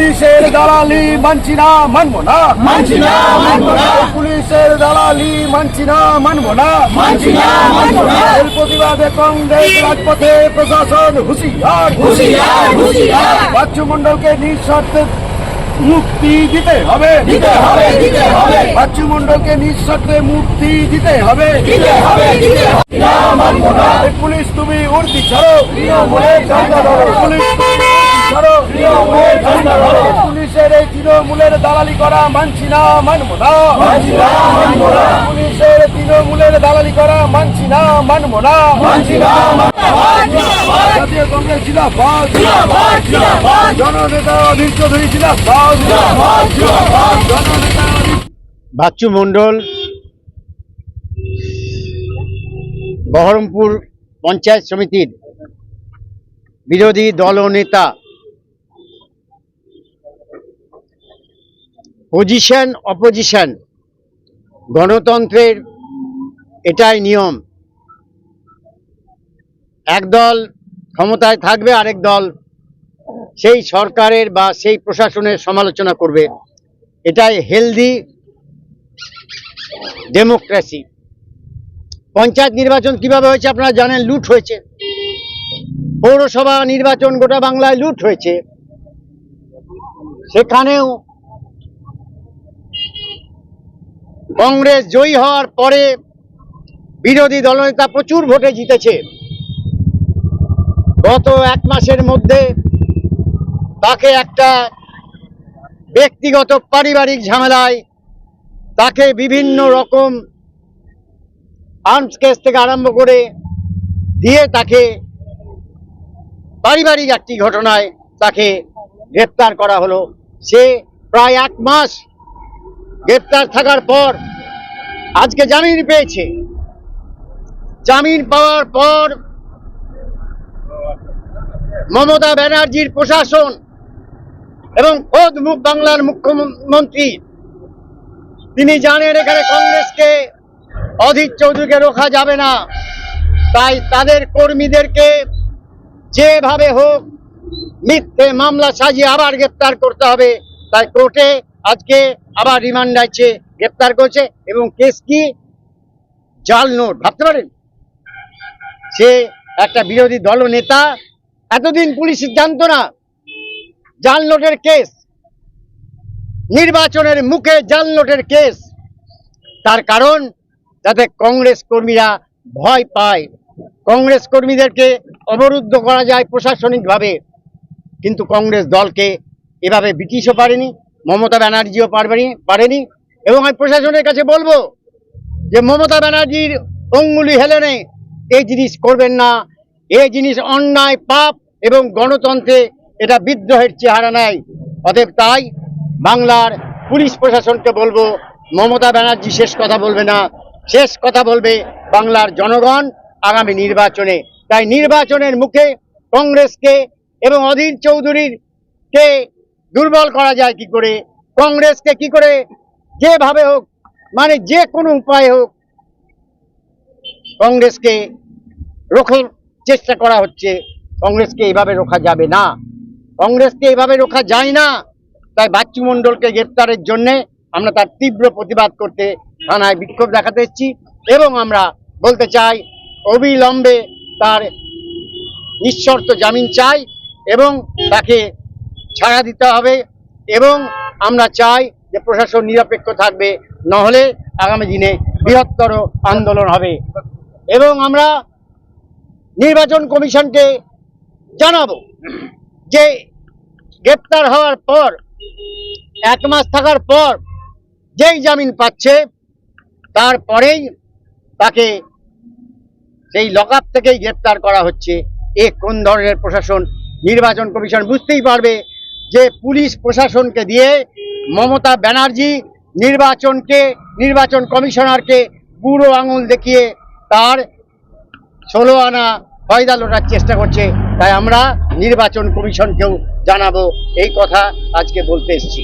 পুলিশের দালালি মানছি না মানবো না। মানছি না মানবো না। পুলিশের দালালি মানছি না মানবো না। মানছি না মানবো না। এর প্রতিবাদে কংগ্রেস রাজপথে প্রশাসন হুঁশিয়ার। হুঁশিয়ার হুঁশিয়ার। বাচ্চু মন্ডলকে নিঃশর্তে মুক্তি দিতে হবে। দিতে হবে দিতে হবে। বাচ্চু মন্ডলকে নিঃশর্তে মুক্তি দিতে হবে। দিতে হবে দিতে হবে। না মানবো না। পুলিশ তুমি উর্দি ছাড়ো। ঝান্ডা ধরো। পুলিশ ছাড়ো। পুলিশের এই তৃণমূলের দালালি করা মানছি না মানবো না। মানছি না মানবো না। পুলিশের তৃণমূলের দালালি করা মানছি না মানবো না। মানছি না জাতীয় কংগ্রেস জননেতা অধীর চৌধুরী বাচ্চু মণ্ডল বহরমপুর পঞ্চায়েত সমিতির বিরোধী দল ও নেতা পজিশন অপজিশন গণতন্ত্রের এটাই নিয়ম। এক দল ক্ষমতায় থাকবে, আরেক দল সেই সরকারের বা সেই প্রশাসনের সমালোচনা করবে। এটাই হেলদি ডেমোক্রেসি পঞ্চায়েত নির্বাচন কীভাবে হয়েছে আপনারা জানেন, লুট হয়েছে। পৌরসভা নির্বাচন গোটা বাংলায় লুট হয়েছে। সেখানেও কংগ্রেস জয়ী হওয়ার পরে বিরোধী দলনেতা প্রচুর ভোটে জিতেছে। গত এক মাসের মধ্যে তাকে একটা ব্যক্তিগত পারিবারিক ঝামেলায় তাকে বিভিন্ন রকম আর্মস কেস থেকে আরম্ভ করে দিয়ে তাকে পারিবারিক একটি ঘটনায় তাকে গ্রেপ্তার করা হলো। সে প্রায় এক মাস গ্রেপ্তার থাকার পর আজকে জামিন পেয়েছে। জামিন পাওয়ার পর মমতা ব্যানার্জির প্রশাসন এবং খোদ বাংলার মুখ্যমন্ত্রী, তিনি জানেন এখানে কংগ্রেসকে অধীর চৌধুরীকে রোখা যাবে না। তাই তাদের কর্মীদেরকে যেভাবে হোক মিথ্যে মামলা সাজিয়ে আবার গ্রেপ্তার করতে হবে। তাই কোর্টে আজকে আবার রিমান্ড আছে, গ্রেপ্তার করছে এবং কেস কি? জাল নোট, ভাবতে পারেন? সে একটা বিরোধী দল নেতা, এতদিন পুলিশ জানতো না, জাল নোটের কেস, নির্বাচনের মুখে জাল নোটের কেস, তার কারণ যাতে কংগ্রেস কর্মীরা ভয় পায়। কংগ্রেস কর্মীদেরকে অবরুদ্ধ করা যায় প্রশাসনিকভাবে, কিন্তু কংগ্রেস দলকে এভাবে ব্রিটিশও পারেনি। মমতা ব্যানার্জিও পারবেনি, পারেনি। এবং আমি প্রশাসনের কাছে বলব যে মমতা ব্যানার্জির অঙ্গুলি হেলেনে এই জিনিস করবেন না। এই জিনিস অন্যায়, পাপ এবং গণতন্ত্রে এটা বিদ্রোহের চেহারা নেয় অতএব তাই বাংলার পুলিশ প্রশাসনকে বলব, মমতা ব্যানার্জি শেষ কথা বলবে না। শেষ কথা বলবে বাংলার জনগণ আগামী নির্বাচনে। তাই নির্বাচনের মুখে কংগ্রেসকে এবং অধীর চৌধুরীর কে দুর্বল করা যায় কি করে? কংগ্রেসকে কি করে? যেভাবে হোক মানে যে কোনো উপায় হোক, কংগ্রেসকে রোখার চেষ্টা করা হচ্ছে। কংগ্রেসকে এইভাবে রোখা যাবে না। কংগ্রেসকে এইভাবে রোখা যায় না। তাই বাচ্চু মণ্ডলকে গ্রেপ্তারের জন্যে আমরা তার তীব্র প্রতিবাদ করতে থানায় বিক্ষোভ দেখাতে এসেছি এবং আমরা বলতে চাই, অবিলম্বে তার নিঃশর্ত জামিন চাই এবং তাকে ছাড়া দিতে হবে এবং আমরা চাই যে প্রশাসন নিরপেক্ষ থাকবে, নহলে আগামী দিনে বৃহত্তর আন্দোলন হবে। এবং আমরা নির্বাচন কমিশনকে জানাব যে গ্রেপ্তার হওয়ার পর, এক মাস থাকার পর যেই জামিন পাচ্ছে তারপরেই তাকে সেই লকআপ থেকেই গ্রেপ্তার করা হচ্ছে। এ কোন ধরনের প্রশাসন? নির্বাচন কমিশন বুঝতেই পারবে যে পুলিশ প্রশাসনকে দিয়ে মমতা ব্যানার্জি নির্বাচনকে, নির্বাচন কমিশনারকে বুড়ো আঙুল দেখিয়ে তার ষোলো আনা ফয়দা লোটার চেষ্টা করছে। তাই আমরা নির্বাচন কমিশনকেও জানাব। এই কথা আজকে বলতে এসেছি।